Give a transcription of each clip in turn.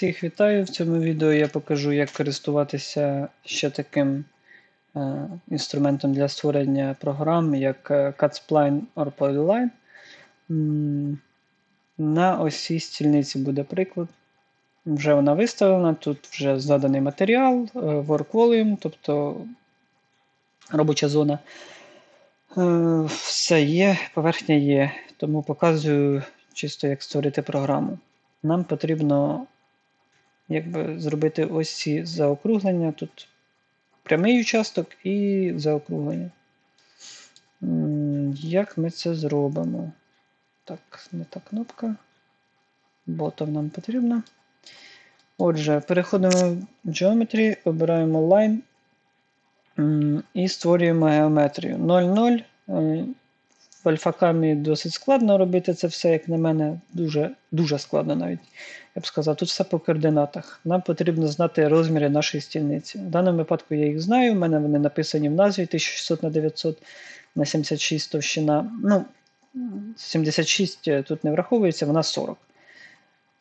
Всіх вітаю! В цьому відео я покажу, як користуватися ще таким е, інструментом для створення програм, як е, Cutspline or Polyline. На ось цій стільниці буде приклад. Вже вона виставлена, тут вже заданий матеріал, е, work volume, тобто робоча зона. Е, Все є, поверхня є, тому показую чисто, як створити програму. Нам потрібно якби, зробити ось ці заокруглення. Тут прямий участок і заокруглення. Як ми це зробимо? Так, не та кнопка. Ботов нам потрібно. Отже, переходимо в Geometry, обираємо Line і створюємо геометрію. 0,0. Е, В альфакамі досить складно робити це все, як на мене, дуже, дуже складно навіть. Я б сказав, тут все по координатах. Нам потрібно знати розміри нашої стільниці. В даному випадку я їх знаю, в мене вони написані в назві 1600 на 900 на 76 товщина. Ну, 76 тут не враховується, вона 40.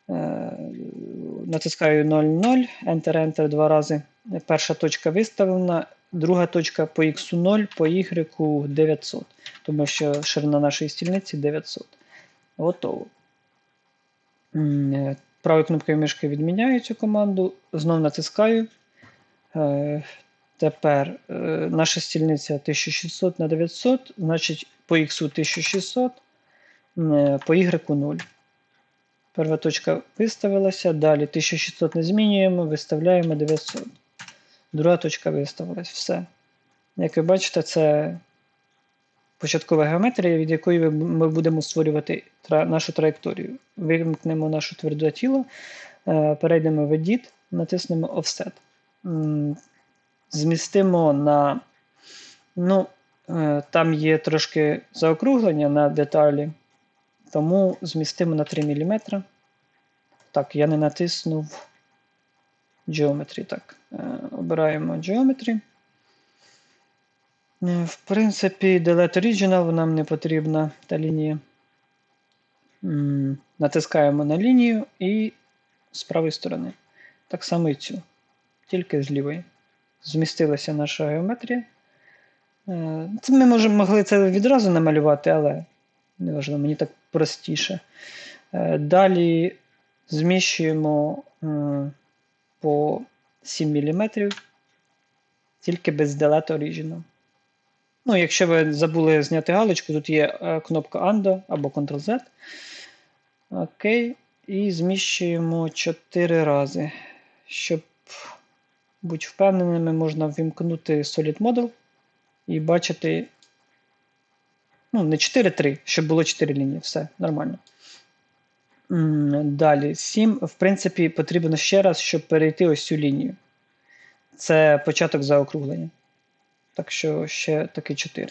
Е, Натискаю 0,0, Enter, Enter два рази. Перша точка виставлена, друга точка по X 0, по Y 900, тому що ширина нашої стільниці 900. Готово. Е, Правою кнопкою мишки відміняю цю команду, знов натискаю. Е, Тепер е, наша стільниця 1600 на 900, значить по X 1600, е, по Y 0. Перша точка виставилася, далі 1600 не змінюємо, виставляємо 900. Друга точка виставилась. Все. Як ви бачите, це початкова геометрія, від якої ми будемо створювати нашу траєкторію. Вимкнемо наше тверде тіло, е, перейдемо в Edit, натиснемо Offset. Змістимо на. Ну, е, там є трошки заокруглення на деталі, тому змістимо на 3 мм. Так, я не натиснув Geometry. Так, е, обираємо Geometry. Е, В принципі, Delete Original нам не потрібна та лінія. Натискаємо на лінію і з правої сторони. Так само і цю, тільки з лівої. Змістилася наша геометрія. Е, Це ми можемо, могли це відразу намалювати, але не важливо, мені так простіше. Далі зміщуємо по 7 мм, тільки без Delete Original. Ну, якщо ви забули зняти галочку, тут є е, кнопка Undo або Ctrl-Z. Окей. І зміщуємо 4 рази. Щоб бути впевненими, можна ввімкнути Solid Model і бачити. Ну, не 4-3, щоб було 4 лінії. Все, нормально. Далі, 7, в принципі, потрібно ще раз, щоб перейти ось цю лінію. Це початок заокруглення. Так що ще таки 4.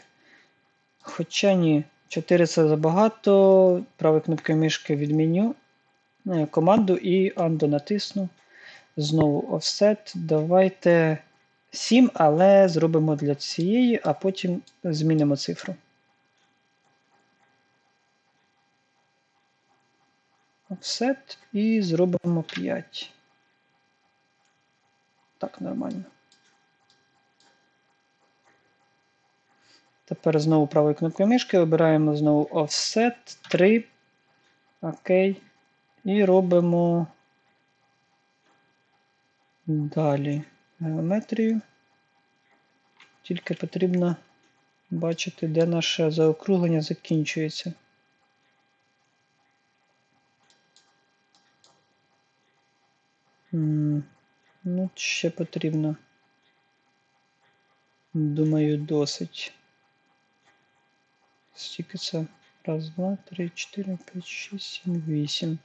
Хоча ні, 4 це забагато. Правою кнопкою мишки відміню е, команду і Undo натисну. Знову Offset. Давайте 7, але зробимо для цієї, а потім змінимо цифру. Offset і зробимо 5. Так, нормально. Тепер знову правою кнопкою мишки обираємо знову Offset 3. Окей. І робимо далі геометрію. Тільки потрібно бачити, де наше заокруглення закінчується. Ну, ще потрібно. Думаю, досить. Скільки це? Раз, два, три, чотири, п'ять, шість, сім, вісім.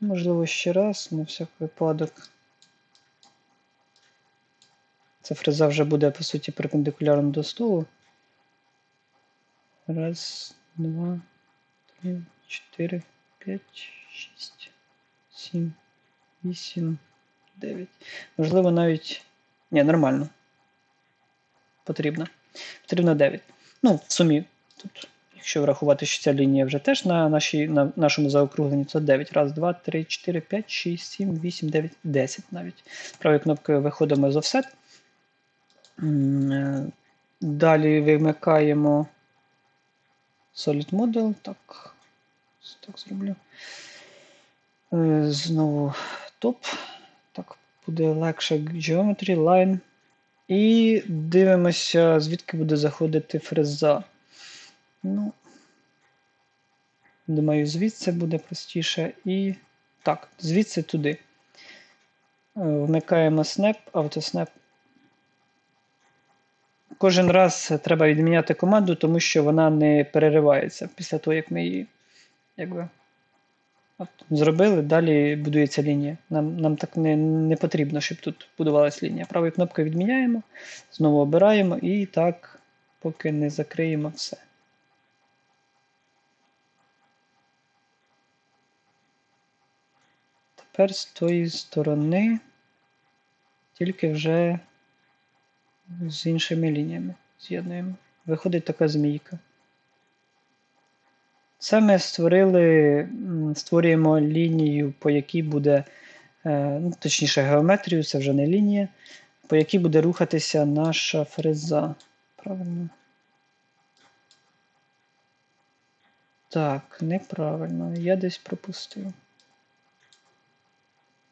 Можливо, ще раз, на всяк випадок. Ця фреза вже буде, по суті, перпендикулярно до столу. Раз, два, три, чотири, п'ять, шість, сім, вісім, дев'ять. Можливо, навіть. Ні, нормально. Потрібно. Потрібно 9. Ну, в сумі. Тут Якщо врахувати, що ця лінія вже теж на, нашій, на нашому заокругленні, то 9. Раз, 2, 3, 4, 5, 6, 7, 8, 9, 10 навіть. Правою кнопкою виходимо з. М, е, Далі вимикаємо Solid Model. Так, так зроблю. Е, Знову топ. Так, буде легше Geometry, Line. І дивимося, звідки буде заходити фреза. Ну, думаю, звідси буде простіше. І так, звідси туди. Е, Вмикаємо Snap, AutoSnap. Кожен раз треба відміняти команду, тому що вона не переривається після того, як ми її якби, от, зробили. Далі будується лінія. Нам нам так не, не потрібно, щоб тут будувалася лінія. Правою кнопкою відміняємо, знову обираємо і так, поки не закриємо все. Тепер з тої сторони, тільки вже з іншими лініями з'єднуємо. Виходить така змійка. Це ми створили, створюємо лінію, по якій буде, е, ну, точніше, геометрію, це вже не лінія, по якій буде рухатися наша фреза. Правильно. Так, неправильно. Я десь пропустив.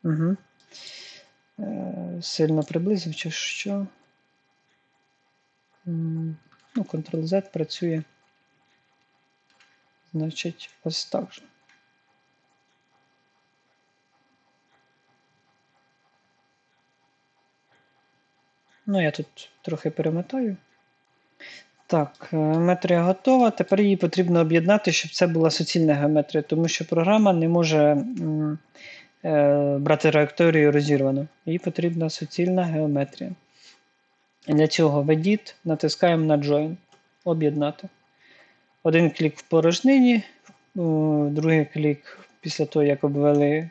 Угу. Сильно приблизив, чи що. Ну, Ctrl-Z працює. Значить, ось так же. Ну, я тут трохи перемотаю. Так, е, геометрія готова. Тепер її потрібно об'єднати, щоб це була суцільна геометрія, тому що програма не може е, брати траєкторію розірвану. Їй потрібна суцільна геометрія. Для цього ведіть, натискаємо на Join. Об'єднати. Один клік в порожнині, другий клік після того, як обвели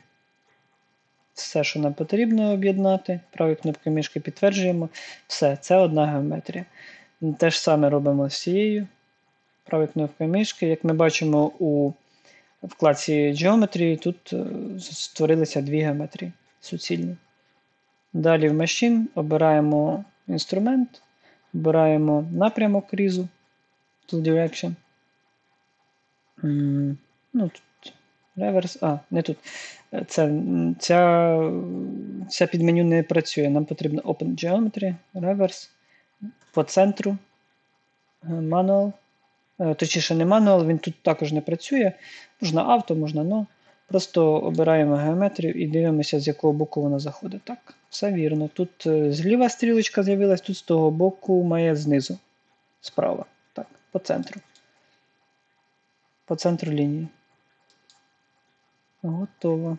все, що нам потрібно об'єднати. Правою кнопкою мишки підтверджуємо. Все, це одна геометрія. Те ж саме робимо з цією. Правою кнопкою мишки. Як ми бачимо у вкладці Geometry, тут е, створилися дві геометрії суцільні. Далі в Machine обираємо інструмент, обираємо напрямок різу, Tool Direction. Ну, тут реверс. А, не тут. Це, м, ця, ця підменю не працює. Нам потрібно Open Geometry, Reverse, по центру, е, Manual. Е, Точніше, не Manual, він тут також не працює. Можна авто, можна no. Просто обираємо геометрію і дивимося, з якого боку вона заходить. Так, все вірно. Тут е, зліва стрілочка з'явилась, тут з того боку має знизу. Справа. Так, по центру. По центру лінії. Готово.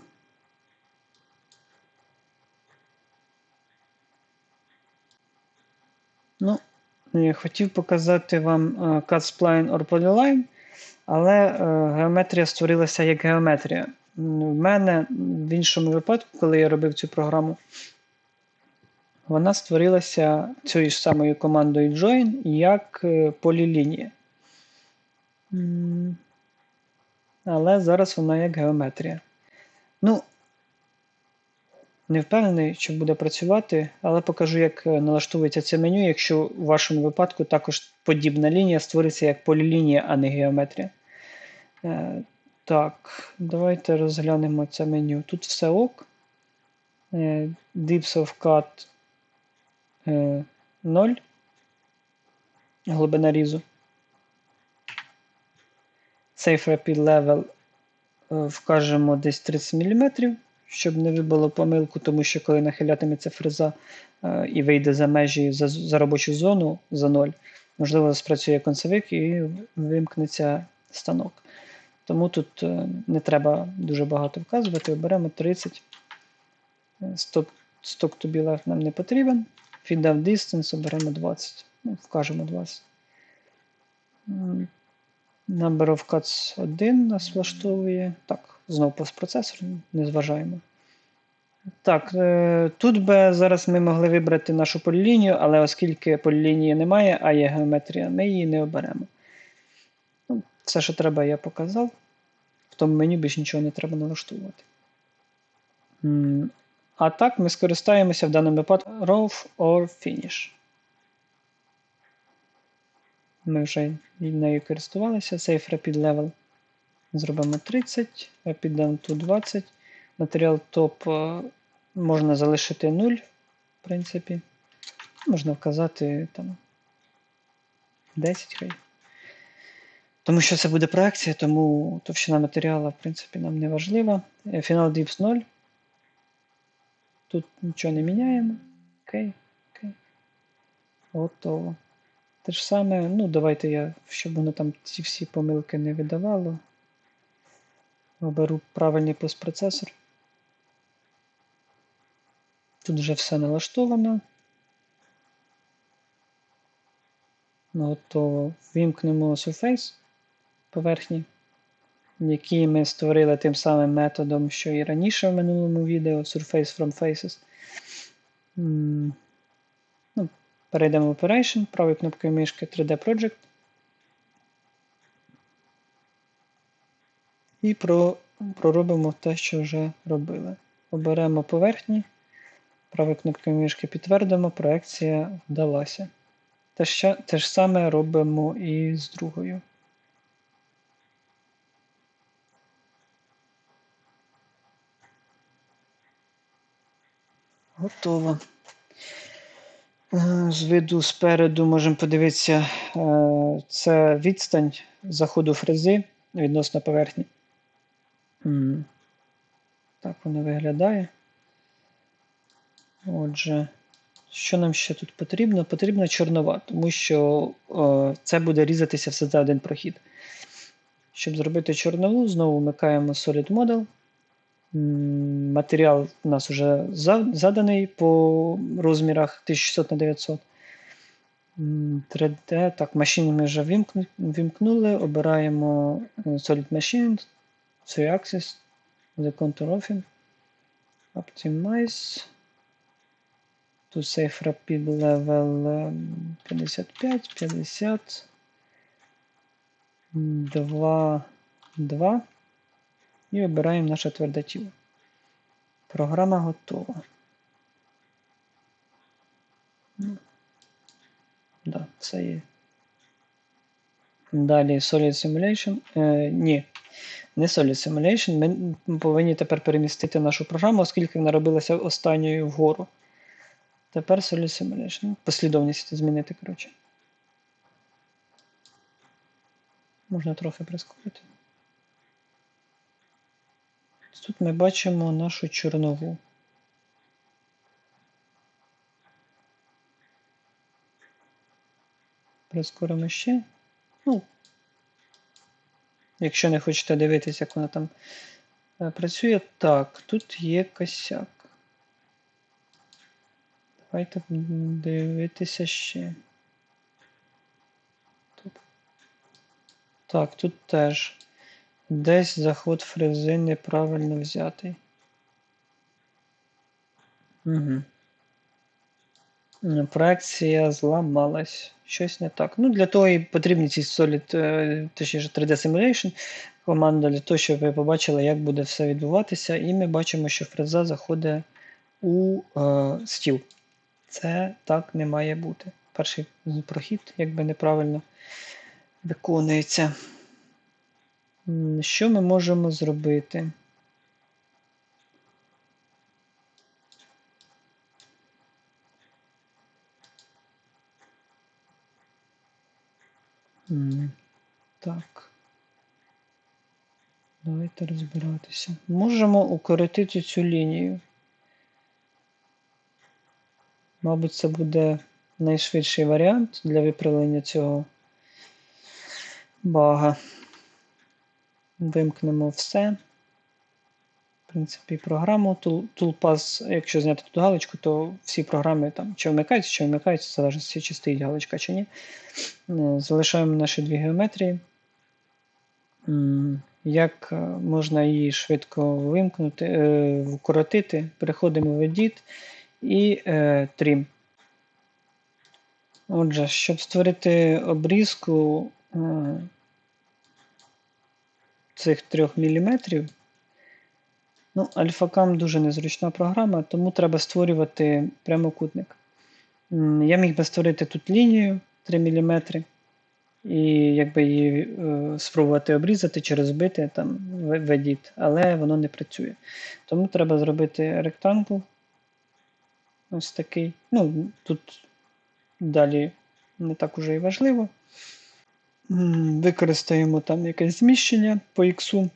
Ну, я хотів показати вам е, Cut-Spline or Polyline, але е, геометрія створилася як геометрія. В мене в іншому випадку, коли я робив цю програму, вона створилася цією ж самою командою Join як е, полілінія. Але зараз вона як геометрія. Ну, не впевнений, що буде працювати, але покажу, як е, налаштовується це меню, якщо в вашому випадку також подібна лінія створиться як полілінія, а не геометрія. Е, так, давайте розглянемо це меню. Тут все ок. Е, of cut е, 0. Глибина різу. Safe Rapid Level е, вкажемо десь 30 мм, щоб не вибило помилку, тому що коли нахилятиметься фреза е, і вийде за межі за, за робочу зону за 0, можливо, спрацює концевик і вимкнеться станок. Тому тут е, не треба дуже багато вказувати, оберемо 30. Стоп, Stock to be left нам не потрібен. Feed down distance оберемо 20. Ну, вкажемо 20. Number of cuts 1 нас влаштовує. Так, знову постпроцесор, не зважаємо. Так, е, тут би зараз ми могли вибрати нашу полілінію, але оскільки полілінії немає, а є геометрія, ми її не оберемо. Ну, Все, що треба, я показав. В тому меню більш нічого не треба налаштовувати. А так ми скористаємося в даному випадку Raw or Finish. Ми вже нею користувалися. Save Rapid Level. Зробимо 30, Rapid Down to 20. Матеріал топ е, можна залишити 0, в принципі. Можна вказати там 10 хай. Тому що це буде проекція, тому товщина матеріалу, в принципі, нам не важлива. Е, Final Dips 0. Тут нічого не міняємо. Окей, окей. Готово. Те ж саме, ну, давайте я, щоб воно там ці всі помилки не видавало. Оберу правильний постпроцесор. Тут вже все налаштовано. Ну, Готово. Вімкнемо Surface поверхні, які ми створили тим самим методом, що і раніше в минулому відео Surface from Faces. Перейдемо в Operation, правою кнопкою мишки 3D Project. І про, проробимо те, що вже робили. Оберемо поверхні, правою кнопкою мишки підтвердимо, проекція вдалася. Те ж, те ж саме робимо і з другою. Готово. Е, З виду спереду можемо подивитися, е, це відстань заходу фрези відносно поверхні. Так воно виглядає. Отже, що нам ще тут потрібно? Потрібна чорнова, тому що е, це буде різатися все за один прохід. Щоб зробити чорнову, знову вмикаємо Solid Model. Матеріал у нас вже заданий по розмірах 1600 на 900. 3D. Так, машину ми вже вімкнули. Обираємо е, Solid Machine, 3 Axis, The Contour Offing, Optimize. To save rapid level ем, 55, 50. 2, 2. І обираємо наше тверде тіло. Програма готова. Ну, да, це є. Далі Solid Simulation. Е, ні, не Solid Simulation. Ми повинні тепер перемістити нашу програму, оскільки вона робилася останньою вгору. Тепер Solid Simulation. Послідовність змінити, коротше. Можна трохи прискорити. Тут ми бачимо нашу чорнову. Прискоримо ще. Ну, якщо не хочете дивитися, як вона там е, працює. Так, тут є косяк. Давайте дивитися ще. Так, тут теж. Десь заход фрези неправильно взятий. Угу. Проекція зламалась. Щось не так. Ну, Для того і потрібні ці Solid, е, точніше 3D Simulation команда для того, щоб ви побачили, як буде все відбуватися. І ми бачимо, що фреза заходить у е, стіл. Це так не має бути. Перший прохід, якби неправильно виконується. Що ми можемо зробити? Так. Давайте розбиратися. Можемо укоротити цю лінію. Мабуть, це буде найшвидший варіант для виправлення цього бага. Вимкнемо все. В принципі, програму Toolpass, якщо зняти тут галочку, то всі програми там чи вмикаються, чи вмикаються, в залежності, чи стоїть галочка чи ні. Е, залишаємо наші дві геометрії. Як е, можна її швидко вимкнути, е, вкоротити, переходимо в Edit і Trim. Отже, щоб створити обрізку, цих 3 мм. Ну, AlphaCam дуже незручна програма, тому треба створювати прямокутник. Я міг би створити тут лінію 3 мм і якби її е, спробувати обрізати чи розбити там в в edit, але воно не працює. Тому треба зробити ректангл. Ось такий. Ну, тут далі не так уже і важливо. Використаємо там якесь зміщення по X,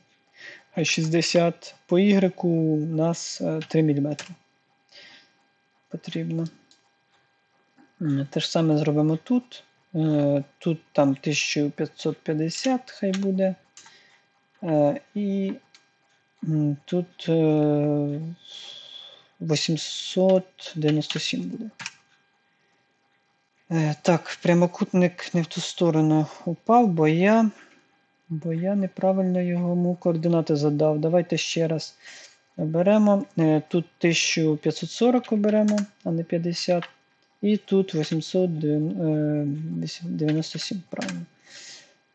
60, по Y у нас е, 3 мм. Потрібно. Те ж саме зробимо тут. Е, Тут там 1550 хай буде. Е, І тут е, 897 буде. Е, Так, прямокутник не в ту сторону упав, бо я, бо я неправильно йому координати задав. Давайте ще раз оберемо. Е, Тут 1540 оберемо, а не 50. І тут 897, правильно.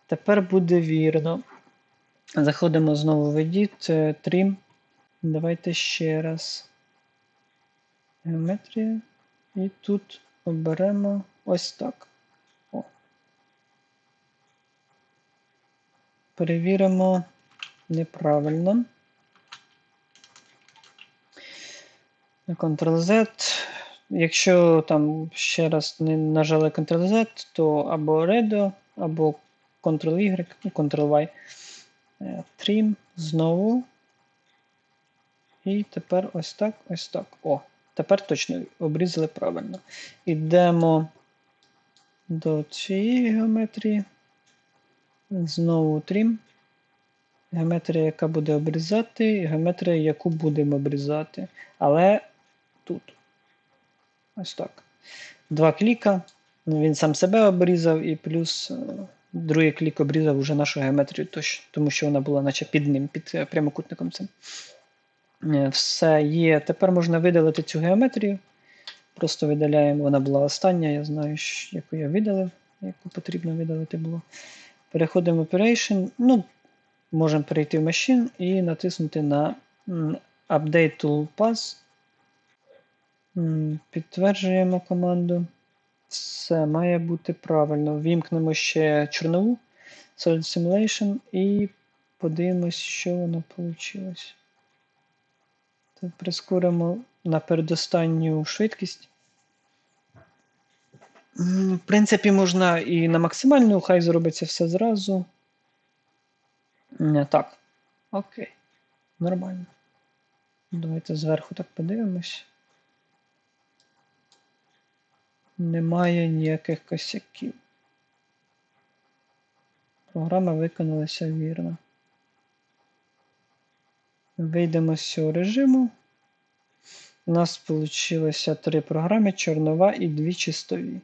Тепер буде вірно. Заходимо знову в Edit, е, Trim. Давайте ще раз. Геометрія. І тут оберемо ось так. О. Перевіримо неправильно. Ctrl-Z. Якщо там ще раз не нажали Ctrl-Z, то або Redo, або Ctrl-Y, ну, Ctrl-Y. Е, Trim знову. І тепер ось так, ось так. О, тепер точно обрізали правильно. Ідемо до цієї геометрії. Знову Trim. Геометрія, яка буде обрізати, і геометрія, яку будемо обрізати. Але тут. Ось так. Два кліка. Ну, Він сам себе обрізав, і плюс е, другий клік обрізав уже нашу геометрію, тому що вона була наче під ним, під е, прямокутником цим. Е, Все є. Тепер можна видалити цю геометрію. Просто видаляємо. Вона була остання, я знаю, яку я видалив, яку потрібно видалити було. Переходимо в Operation. Ну, можемо перейти в Machine і натиснути на Update Toolpath. Підтверджуємо команду. Все має бути правильно. Вімкнемо ще чорнову Solid Simulation і подивимось, що воно вийшло. Прискоримо на передостанню швидкість. В принципі, можна і на максимальну, хай зробиться все зразу. М, Так. Окей. Нормально. Давайте зверху так подивимось. Немає ніяких косяків. Програма виконалася вірно. Вийдемо з цього режиму. У нас вийшло три програми: чорнова і дві чистові.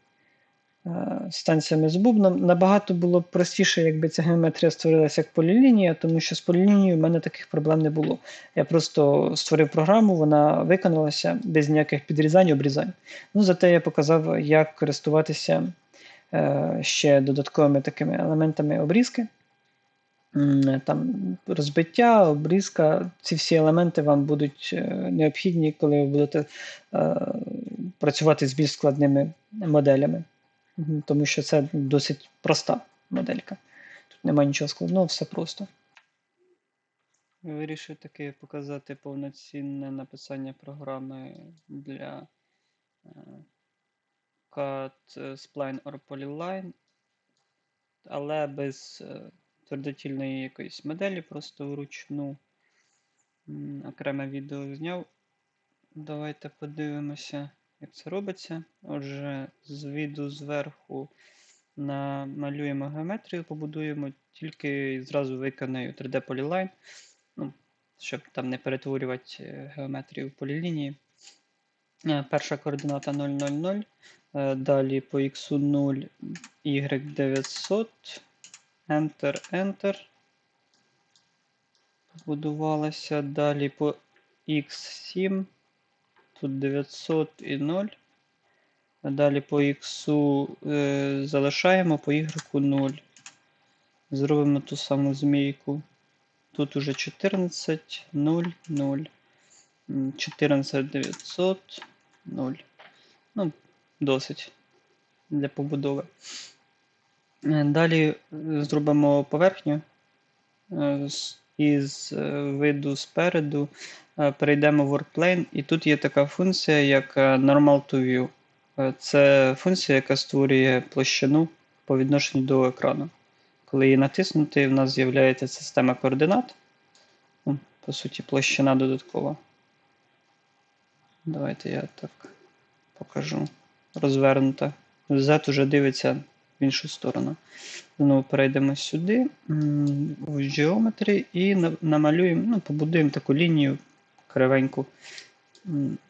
Е, Станціями з бубном. Набагато було простіше, якби ця геометрія створилася як полілінія, тому що з полілінією в мене таких проблем не було. Я просто створив програму, вона виконалася без ніяких підрізань, обрізань. Ну, зате я показав, як користуватися е, ще додатковими такими елементами обрізки. Там розбиття, обрізка, ці всі елементи вам будуть е, необхідні, коли ви будете е, працювати з більш складними моделями. Тому що це досить проста моделька. Тут немає нічого складного, все просто. Вирішив таки показати повноцінне написання програми для е, CAD Spline or Polyline, але без е, твердотільної якоїсь моделі, просто вручну. Окреме відео зняв. Давайте подивимося, як це робиться. Отже, з віду зверху намалюємо геометрію, побудуємо, тільки зразу виконаю 3D Polyline, ну, щоб там не перетворювати е, геометрію в полілінії. Е, Перша координата 0, 0, 0. Е, Далі по x 0, y 900. Enter, Enter. Побудувалася. Далі по x7. Тут 900 і 0. А Далі по x е, залишаємо, по y 0. Зробимо ту саму змійку. Тут уже 14, 0, 0. 14 900, 0. Ну, досить для побудови. Е, Далі е, зробимо поверхню. Е, Із виду спереду перейдемо в WorkPlane, і тут є така функція, як Normal to Це функція, яка створює площину по відношенню до екрану. Коли її натиснути, в нас з'являється система координат. Ну, По суті, площина додаткова. Давайте я так покажу. Розвернута. Z уже дивиться іншу сторону. Знову перейдемо сюди, в Geometry і намалюємо, ну, побудуємо таку лінію кривеньку.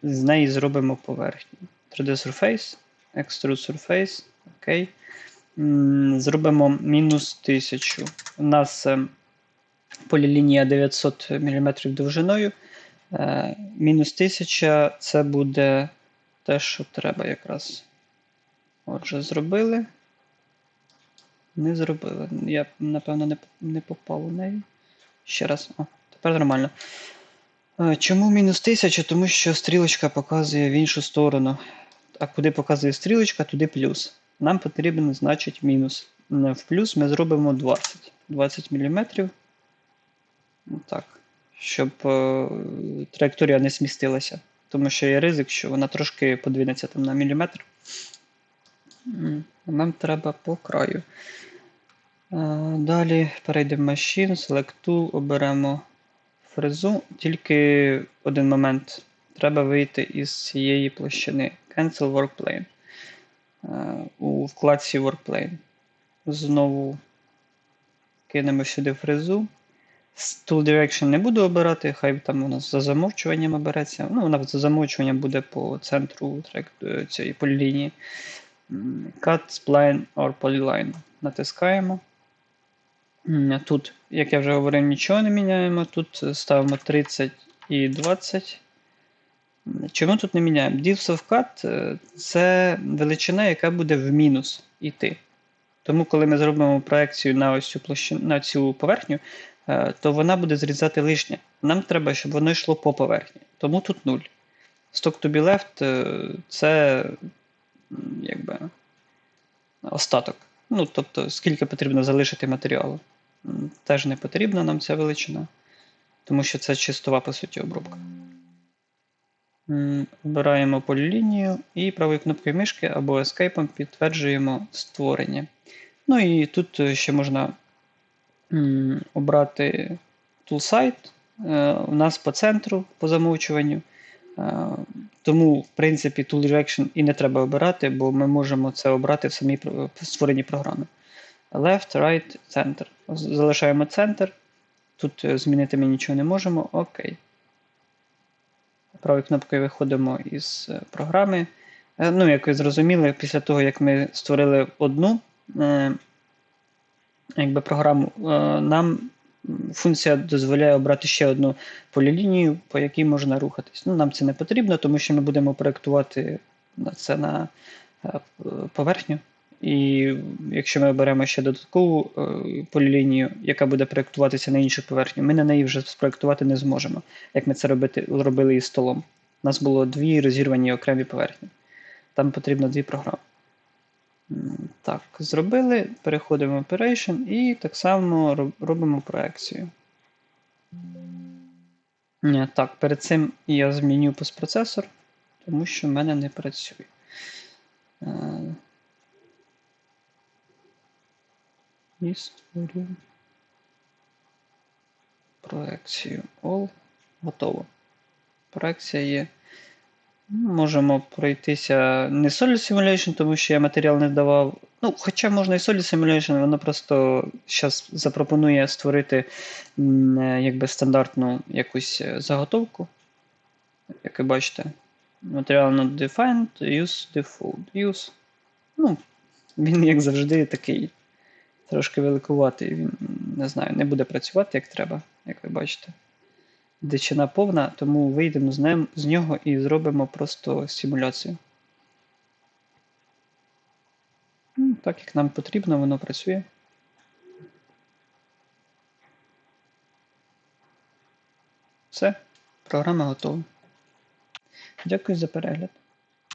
З неї зробимо поверхню. 3D Surface, Extrude Surface, окей. Зробимо мінус 1000. У нас е, полілінія 900 мм довжиною. Е, Мінус 1000 це буде те, що треба якраз. Отже, зробили. Не зробили. Я, напевно, не, не попав у неї. Ще раз. О, тепер нормально. Е, Чому мінус 1000? Тому що стрілочка показує в іншу сторону. А куди показує стрілочка, туди плюс. Нам потрібен, значить, мінус. В плюс ми зробимо 20. 20 мм. Так. Щоб е, траєкторія не смістилася. Тому що є ризик, що вона трошки подвинеться там на міліметр. Нам треба по краю. Е, Далі перейдемо в Machine, Select Tool, оберемо фрезу. Тільки один момент. Треба вийти із цієї площини. Cancel Workplane. Е, У вкладці Workplane. Знову кинемо сюди фрезу. Tool Direction не буду обирати, хай там у нас за замовчуванням обереться. Ну, вона за замовчуванням буде по центру е, цієї полілінії. Cut, Spline or Polyline. Натискаємо. Тут, як я вже говорив, нічого не міняємо. Тут ставимо 30 і 20. Чому тут не міняємо? Depth of cut е, це величина, яка буде в мінус йти. Тому, коли ми зробимо проекцію на ось цю площину, на цю поверхню, е, то вона буде зрізати лишнє. Нам треба, щоб воно йшло по поверхні. Тому тут 0. Stock to be left е, це якби остаток. Ну, тобто, скільки потрібно залишити матеріалу. Теж не потрібна нам ця величина, тому що це чистова, по суті, обробка. Обираємо полілінію і правою кнопкою мишки або Escape підтверджуємо створення. Ну і тут е, ще можна обрати Toolsite. Е, У нас по центру, по замовчуванню. Тому, в принципі, Tool Direction і не треба обирати, бо ми можемо це обрати в самій створенні програми. Left, right, center. Залишаємо центр. Тут е, змінити ми нічого не можемо. Окей. Правою кнопкою виходимо із е, програми. Е, Ну, як ви зрозуміли, після того, як ми створили одну якби програму, нам функція дозволяє обрати ще одну полілінію, по якій можна рухатись. Ну, нам це не потрібно, тому що ми будемо проєктувати це на е, поверхню. І якщо ми оберемо ще додаткову е, полілінію, яка буде проєктуватися на іншу поверхню, ми на неї вже спроєктувати не зможемо, як ми це робити, робили із столом. У нас було дві розірвані окремі поверхні. Там потрібно дві програми. Так, зробили, переходимо в Operation і так само робимо проекцію. Ні, Так, перед цим я зміню постпроцесор, тому що в мене не працює. Е, проекцію All. Готово. Проекція є. Можемо пройтися не Solid Simulation, тому що я матеріал не давав. Ну, хоча можна і Solid Simulation, воно просто зараз запропонує створити е, якби стандартну якусь е, заготовку. Як ви бачите, матеріал not defined, use default. Use. Ну, він, як завжди, такий трошки великуватий. Він, не знаю, не буде працювати як треба, як ви бачите. Дичина повна, тому вийдемо з, нього і зробимо просто симуляцію. Ну, Так як нам потрібно, воно працює. Все, програма готова. Дякую за перегляд.